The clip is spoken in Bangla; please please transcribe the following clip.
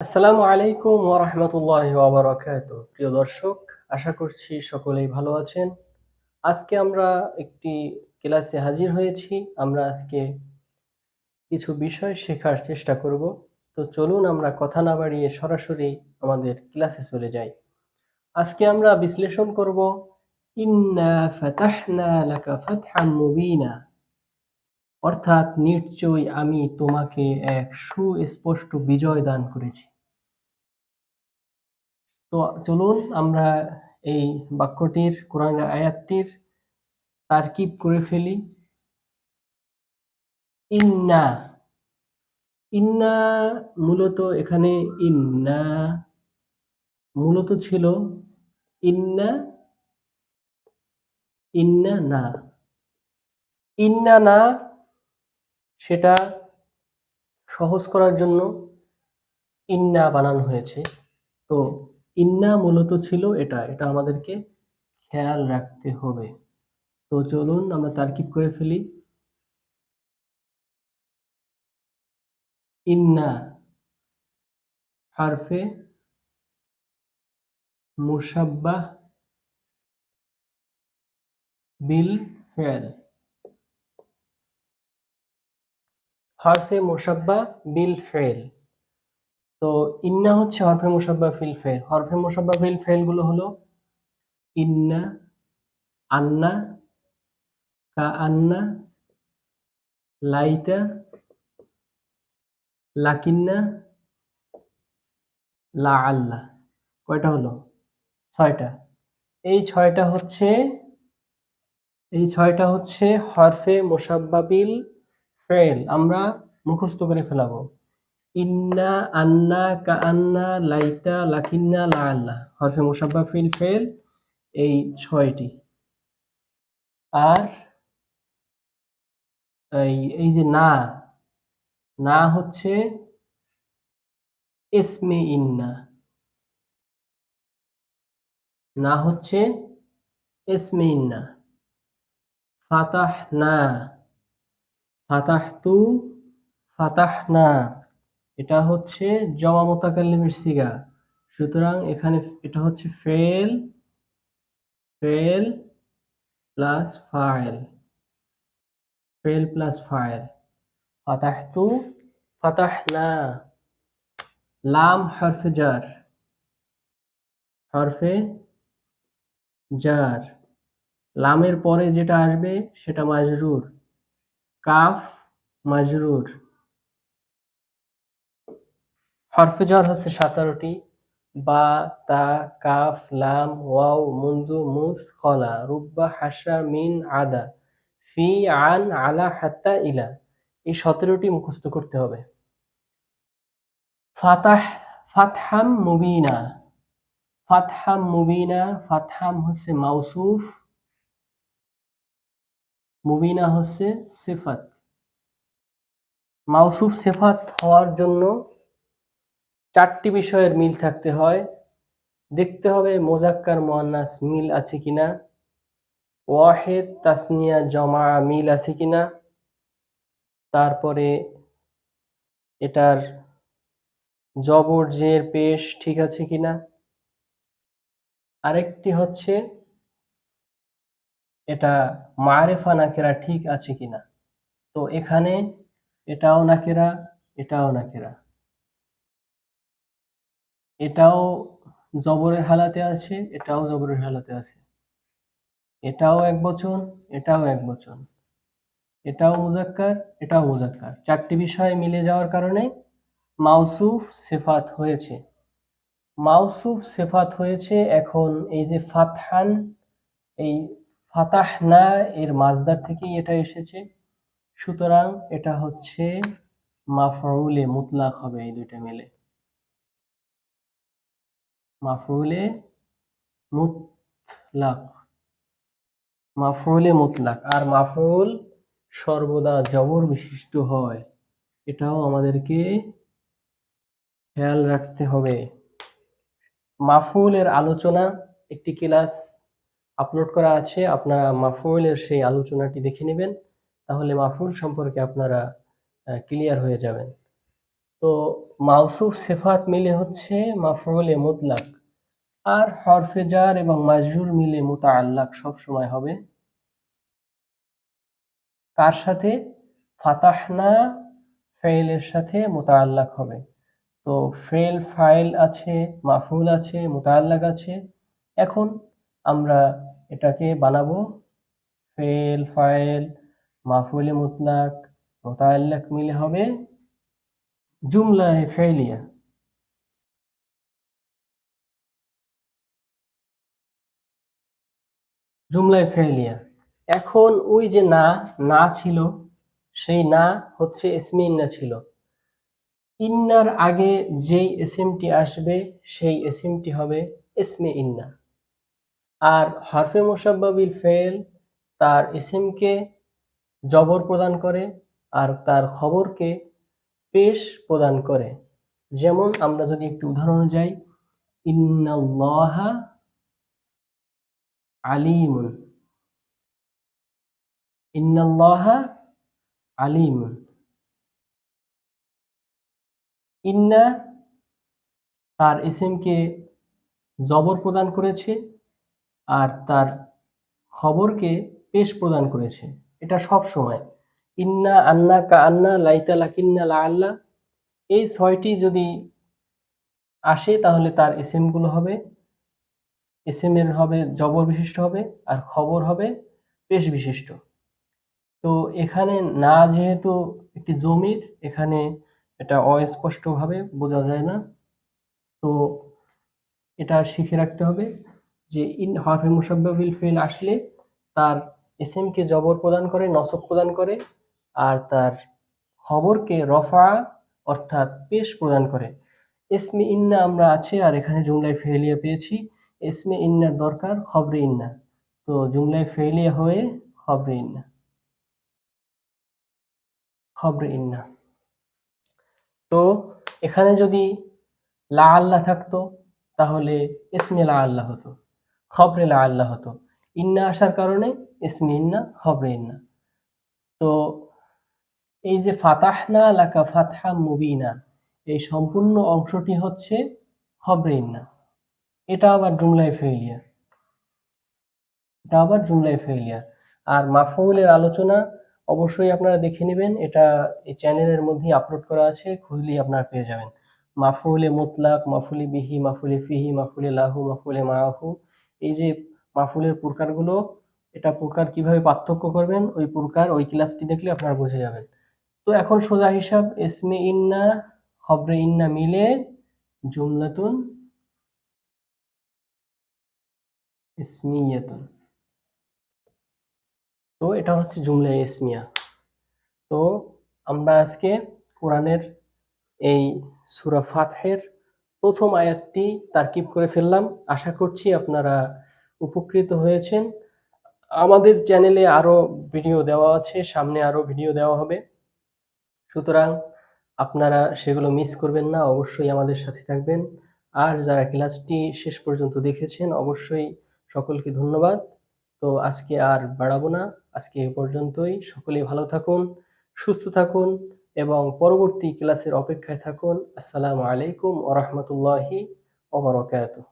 আসসালামু আলাইকুম ওয়া রাহমাতুল্লাহি ওয়া বারাকাতুহু। প্রিয় দর্শক, আশা করছি সকলেই ভালো আছেন। আজকে আমরা একটি ক্লাসে হাজির হয়েছি। আমরা আজকে কিছু বিষয় শেখার চেষ্টা করব। তো চলুন আমরা কথা না বাড়িয়ে সরাসরি আমাদের ক্লাসে চলে যাই। আজকে আমরা বিশ্লেষণ করব, ইন্না ফাতাহনা লাকা ফাতহান মুবিনা। অর্থাৎ, নিশ্চয়ই আমি তোমাকে এক সুস্পষ্ট বিজয় দান করেছি। তো চলুন আমরা এই বাক্যটির কোরআনের আয়াতটির তারকিব করে ফেলি। ইন্না ইন্না মূলত এখানে ইন্না, মূলত ছিল ইন্না ইন্না না। ইন্না না সেটা সহজ করার জন্য ইন্না বানানো হয়েছে। তো ইন্না মূলত ছিল এটা এটা আমাদেরকে খেয়াল রাখতে হবে। তো চলুন আমরা তারকিব করে ফেলি। ইন্না হারফে মুসাব্বাহ বিল ফেল। হরফে মুসাব্বা বিল ফেল। তো ইন্না হচ্ছে হরফে মুসাব্বা ফিল ফেল। হরফে মুসাব্বা ফিল ফেলগুলো হলো ইন্না, আন্না, কা আন্না, লাইতা, লাকিন্না, লা আল্লা। কয়টা হলো? ছয়টা। এই ছয়টা হচ্ছে, এই ছয়টা হচ্ছে হরফে মোসাব্বাবিল ফেল। আমরা মুখস্থ করে ফেলাবো। ইন্না আন্না কা আন্না লাইতা লাকিন্না লা আল্লাহ হরফে মোসাব্বা ফিল ফেল এই ছয়টি। আর এই এই যে না না হচ্ছে এসমে ইন্না। না হচ্ছে এসমে ইন্না। ফাতাহ না ফাতাহ তু ফাতাহ না এটা হচ্ছে জমা মোতাকাল্লিমের সিগা। সুতরাং এখানে এটা হচ্ছে ফেল ফেল প্লাস ফাইল, ফেল প্লাস ফাইল। ফাতাহতু, ফাতাহনা। লাম, হরফে জার। হরফে জার। লামের পরে যেটা আসবে সেটা মাজরুর। কাফ, মাজরুর। হরফে জ্বর হচ্ছে সতেরোটি, বা, তা, কাফ, লাম, ওয়াও মুন্দু মুস, কলা, রুব্বা হাসা মিন, আদা, ফি, আন, আলা, হাত্তা, ইলা। এই সতেরোটি মুখস্থ করতে হবে। ফাতাহ, ফাতহাম মুবিনা। ফাতহাম মুবিনা, ফাতহাম হচ্ছে মাউসুফ। মুবিনা হচ্ছে সিফাত। মাউসুফ সিফাত হওয়ার জন্য চারটি বিষয়ের মিল থাকতে হয়। দেখতে হবে মোজাক্কার মোয়ান্নাস মিল আছে কিনা। ওয়াহেদ তাসনিয়া জমা মিল আছে কিনা। তারপরে এটার জবর জের পেশ ঠিক আছে কিনা। আরেকটি হচ্ছে এটা মারেফা নাকেরা ঠিক আছে কিনা। তো এখানে এটাও নাকেরা এটাও নাকেরা। এটাও জবরের হালাতে আছে, এটাও জবরের হালাতে আছে। এটাও এক বচন, এটাও এক বচন। এটাও মুজাক্কার এটাও মুজাক্কার। চারটি বিষয় মিলে যাওয়ার কারণে মাউসুফ সেফাত হয়েছে। মাউসুফ সেফাত হয়েছে এখন এই যে ফাতহান, এই ফাতাহনা এর মাজদার থেকেই এটা এসেছে। সুতরাং এটা হচ্ছে মাফরুলে মুতলাক হবে এই দুইটা মিলে। মাফরুলে মুতলাক। মাফুলে মুতলাক। আর মাফুল সর্বদা জবর বিশিষ্ট হয়। এটাও আমাদেরকে খেয়াল রাখতে হবে। মাফুলের আলোচনা, একটি ক্লাস আপলোড করা আছে। আপনারা মাফুলের সেই আলোচনাটি দেখে নেবেন। তাহলে মাফুল সম্পর্কে আপনারা ক্লিয়ার হয়ে যাবেন। তো মাউসুফ সিফাত মিলে হচ্ছে মাফউলে মুতলাক। আর হরফে জার এবং মাজরুর মিলে মুতাআল্লাক সব সময় হবে। কার সাথে? ফাতাহনা ফেলের সাথে মুতাআল্লাক হবে। তো ফেল ফাইল আছে মাফুল আছে, মুতাআল্লাক আছে। এখন আমরা এটাকে বানাবো। ফেল ফাইল মাফুলে মুতলাক, মুতাআল্লাক মিলে হবে। জুমলা ফেলিয়া জুমলায় ফেলিয়া এখন ওই যে না না ছিল, সেই না হচ্ছে এসমি ইন্না ছিল। ইন্নার আগে যেই এসএমটি আসবে, সেই এসএমটি হবে এসমে ইন্না। আর হরফে মোসাব্বাবিল ফেল তার এসএমকে জবর প্রদান করে, আর তার খবরকে পেশ প্রদান করে। যেমন আমরা যদি একটু উদাহরণ যাই, ইন্নাল্লাহা আলিমুন। ইন্নাল্লাহা আলিমুন। ইন্না তার ইসিমকে জবর প্রদান করেছে আর তার খবরকে পেশ প্রদান করেছে। এটা সব সময়। ইন্না আন্না কা আন্না লাইতা লাকিন্না লা আল্লাহ এই ছয়টি যদি আসে, তাহলে তার এসএমগুলো হবে। এসএম এর হবে, জবর বিশিষ্ট হবে, আর খবর হবে পেশ বিশিষ্ট। তো এখানে না যেহেতু একটি জমির, এখানে এটা অস্পষ্টভাবে বোঝা যায় না। তো এটা শিখে রাখতে হবে যে ইন হরফে মুসাব্বাবিল ফেল আসলে তার এসএম কে জবর প্রদান করে, নসব প্রদান করে আর তার খবরকে রফা অর্থাৎ পেশ প্রদান করে। এসমে ইন্না আমরা আছে আর এখানে জুমলায় ফেলিয়া পেয়েছি। এসমে ইন্নার দরকার খবরে ইন্না। তো জুমলায় ফেলিয়া হয়ে খবরে ইন্না। খবরে ইন্না। তো এখানে যদি লা আল্লাহ থাকতো, তাহলে এসমে লা আল্লাহ হতো, খবরে লা আল্লাহ হতো। ইন্না আসার কারণে এসমে ইন্না, খবরে ইন্না। তো এই যে ফাতাহনা লাকা ফাতহা মুবিনা, এই সম্পূর্ণ অংশটি হচ্ছে খবরে ইন্না এটা আবার জুমলায় ফেলিয়ার এটা আবার জুমলায় ফেলিয়ার আর মাফউলের আলোচনা অবশ্যই আপনারা দেখে নেবেন। এটা এই চ্যানেলের মধ্যে আপলোড করা আছে, খুঁজলেই আপনারা পেয়ে যাবেন। মাফুলে মুতলাক মাফুলি বিহি মাফুলে ফিহি মাফুলে লাহু মাফুলে মাহু এই যে মাফুলের প্রকারগুলো, এটা প্রকার কীভাবে পার্থক্য করবেন, ওই প্রকার ওই ক্লাসটি দেখলে আপনারা বুঝে যাবেন। তো এখন সোজা হিসাব, এসমে ইন্না, খবরে ইন্না মিলে জুমলাতুন ইসমিয়াতুন। তো এটা হচ্ছে জুমলা ইসমিয়া। তো আমরা আজকে কোরআনের এই সুরা ফাতহের প্রথম আয়াতটি তারকিব করে ফেললাম। আশা করছি আপনারা উপকৃত হয়েছেন। আমাদের চ্যানেলে আরও ভিডিও দেওয়া আছে, সামনে আরও ভিডিও দেওয়া হবে। সুতরাং আপনারা সেগুলো মিস করবেন না, অবশ্যই আমাদের সাথে থাকবেন। আর যারা ক্লাসটি শেষ পর্যন্ত দেখেছেন, অবশ্যই সকলকে ধন্যবাদ। তো আজকে আর বাড়াবো না। আজকে এ পর্যন্তই। সকলেই ভালো থাকুন, সুস্থ থাকুন এবং পরবর্তী ক্লাসের অপেক্ষায় থাকুন। আসসালামু আলাইকুম ওরহমতুল্লাহি ওবরকাতুহ